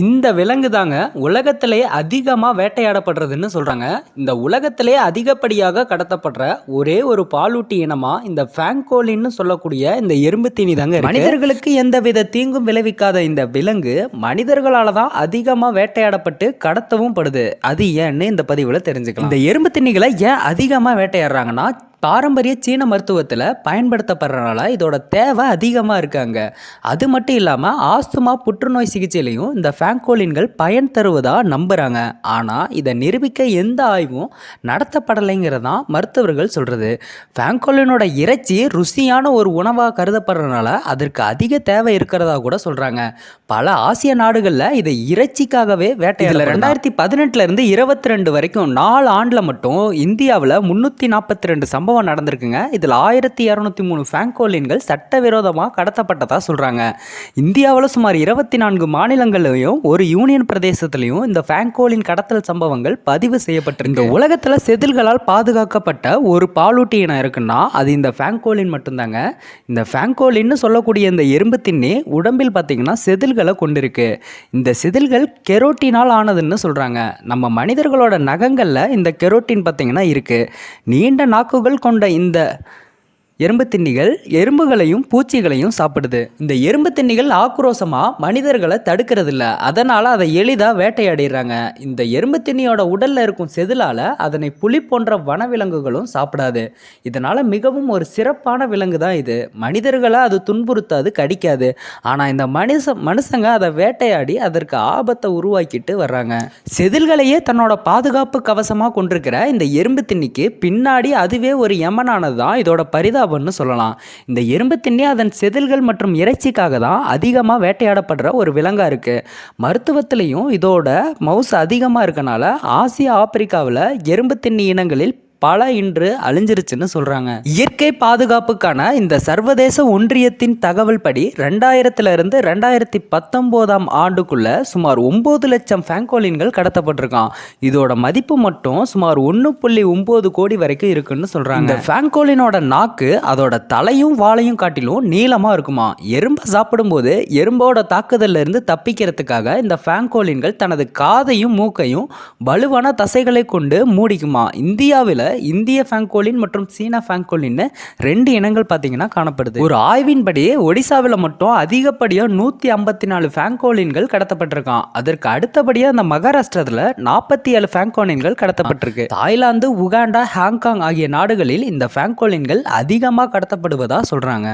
இந்த விலங்கு தாங்க உலகத்திலே அதிகமாக வேட்டையாடப்படுறதுன்னு சொல்கிறாங்க இந்த உலகத்திலே அதிகப்படியாக கடத்தப்படுற ஒரே ஒரு பாலூட்டி இனமாக இந்த ஃபேங்கோலின்னு சொல்லக்கூடிய இந்த எறும்பு தீனி தாங்க. மனிதர்களுக்கு எந்தவித தீங்கும் விளைவிக்காத இந்த விலங்கு மனிதர்களால் தான் அதிகமாக வேட்டையாடப்பட்டு கடத்தவும் படுது. அது ஏன்னு இந்த பதிவில் தெரிஞ்சுக்கலாம். இந்த எறும்பு திணிகளை ஏன் அதிகமாக வேட்டையாடுறாங்கன்னா பாரம்பரிய சீன மருத்துவத்தில் பயன்படுத்தப்படுறனால இதோட தேவை அதிகமாக இருக்காங்க. அது மட்டும் இல்லாமல் ஆஸ்துமா புற்றுநோய் சிகிச்சையிலையும் இந்த ஃபேங்கோலின்கள் பயன் தருவதாக நம்புகிறாங்க ஆனால் இதை நிரூபிக்க எந்த ஆய்வும் நடத்தப்படலைங்கிறதான் மருத்துவர்கள் சொல்கிறது ஃபேங்கோலினோட இறைச்சி ருசியான ஒரு உணவாக கருதப்படுறதுனால அதற்கு அதிக தேவை இருக்கிறதா கூட சொல்கிறாங்க பல ஆசிய நாடுகளில் இதை இறைச்சிக்காகவே வேட்டையில ரெண்டாயிரத்தி பதினெட்டுல இருந்து இருபத்தி ரெண்டு வரைக்கும் நாலு ஆண்டில் மட்டும் இந்தியாவில் முந்நூற்றி நாற்பத்தி ரெண்டு சம்பவம் நடந்திருக்குங்க. இதில் ஆயிரத்தி இரநூத்தி மூணு ஃபேங்கோலின்கள் சட்டவிரோதமாக கடத்தப்பட்டதா சொல்கிறாங்க இந்தியாவில் சுமார் இருபத்தி நான்கு மாநிலங்கள்லையும் ஒரு யூனியன் பிரதேசத்துலையும் இந்த ஃபேங்கோலின் கடத்தல் சம்பவங்கள் பதிவு செய்யப்பட்டிருக்கு. இந்த உலகத்தில் செதில்களால் பாதுகாக்கப்பட்ட ஒரு பாலூட்டி இனம் இருக்குன்னா அது இந்த ஃபேங்கோலின் மட்டும்தாங்க. இந்த ஃபேங்கோலின்னு சொல்லக்கூடிய இந்த எறும்பு திண்ணி உடம்பில் பார்த்தீங்கன்னா செதில்களை கொண்டிருக்கு. இந்த செதில்கள் கெரோட்டினால் ஆனதுன்னு சொல்கிறாங்க நம்ம மனிதர்களோட நகங்களில் இந்த கெரோட்டின் பார்த்தீங்கன்னா இருக்குது நீண்ட நாக்குகள் கொண்ட இந்த எறும்பு திண்ணிகள் எறும்புகளையும் பூச்சிகளையும் சாப்பிடுது. இந்த எறும்பு திண்ணிகள் ஆக்ரோஷமாக மனிதர்களை தடுக்கிறதில்ல. அதனால் அதை எளிதாக வேட்டையாடிடுறாங்க. இந்த எறும்பு திண்ணியோட உடலில் இருக்கும் செதிலால் அதனை புலி போன்ற வனவிலங்குகளும் சாப்பிடாது. இதனால் மிகவும் ஒரு சிறப்பான விலங்கு தான் இது. மனிதர்களை அது துன்புறுத்தாது கடிக்காது. ஆனால் இந்த மனுஷ மனுஷங்க அதை வேட்டையாடி அதற்கு ஆபத்தை உருவாக்கிட்டு வர்றாங்க. செதில்களையே தன்னோட பாதுகாப்பு கவசமாக கொண்டிருக்கிற இந்த எறும்பு திண்ணிக்கு பின்னாடி அதுவே ஒரு யமனானது தான் இதோட அப்படின்னு சொல்லலாம். இந்த எறும்பு திண்ணி அதன் செதில்கள் மற்றும் இறைச்சிக்காக தான் அதிகமாக வேட்டையாடப்படுற ஒரு விலங்காக இருக்குது மருத்துவத்திலையும் இதோட மவுஸ் அதிகமாக இருக்கனால ஆசியா ஆப்பிரிக்காவில் எறும்பு திண்ணி இனங்களில் பல இன்று அழிஞ்சிருச்சுன்னு சொல்கிறாங்க இயற்கை பாதுகாப்புக்கான இந்த சர்வதேச ஒன்றியத்தின் தகவல் படி ரெண்டாயிரத்துல இருந்து ரெண்டாயிரத்தி பத்தொம்போதாம் ஆண்டுக்குள்ள சுமார் ஒம்பது லட்சம் ஃபேங்கோலின்கள் கடத்தப்பட்டிருக்கான். இதோட மதிப்பு மட்டும் சுமார் ஒன்று புள்ளி ஒம்பது கோடி வரைக்கும் இருக்குன்னு சொல்கிறாங்க இந்த ஃபேங்கோலினோட நாக்கு அதோட தலையும் வாழையும் காட்டிலும் நீளமாக இருக்குமா? எறும்பை சாப்பிடும்போது எறும்போட தாக்குதல்ல இருந்து தப்பிக்கிறதுக்காக இந்த ஃபேங்கோலின்கள் தனது காதையும் மூக்கையும் வலுவான தசைகளை கொண்டு மூடிக்குமா? இந்தியாவில் இந்திய ஃபேங்கோலின் மற்றும் சீனா ஃபேங்கோலின்னு ரெண்டு இனங்கள் பார்த்தீங்கன்னா காணப்படுது. ஒரு ஆய்வின்படி ஒடிசாவில் மட்டும் அதிகப்படியாக நூற்றி ஐம்பத்தி நாலு ஃபேங்கோலின்கள் கடத்தப்பட்டிருக்கான் அதற்கு அடுத்தபடியாக அந்த மகாராஷ்டிரத்தில் நாற்பத்தி ஏழு ஃபேங்கோலின்கள் கடத்தப்பட்டிருக்கு. தாய்லாந்து உகாண்டா ஹாங்காங் ஆகிய நாடுகளில் இந்த ஃபேங்கோலின்கள் அதிகமாக கடத்தப்படுவதாக சொல்கிறாங்க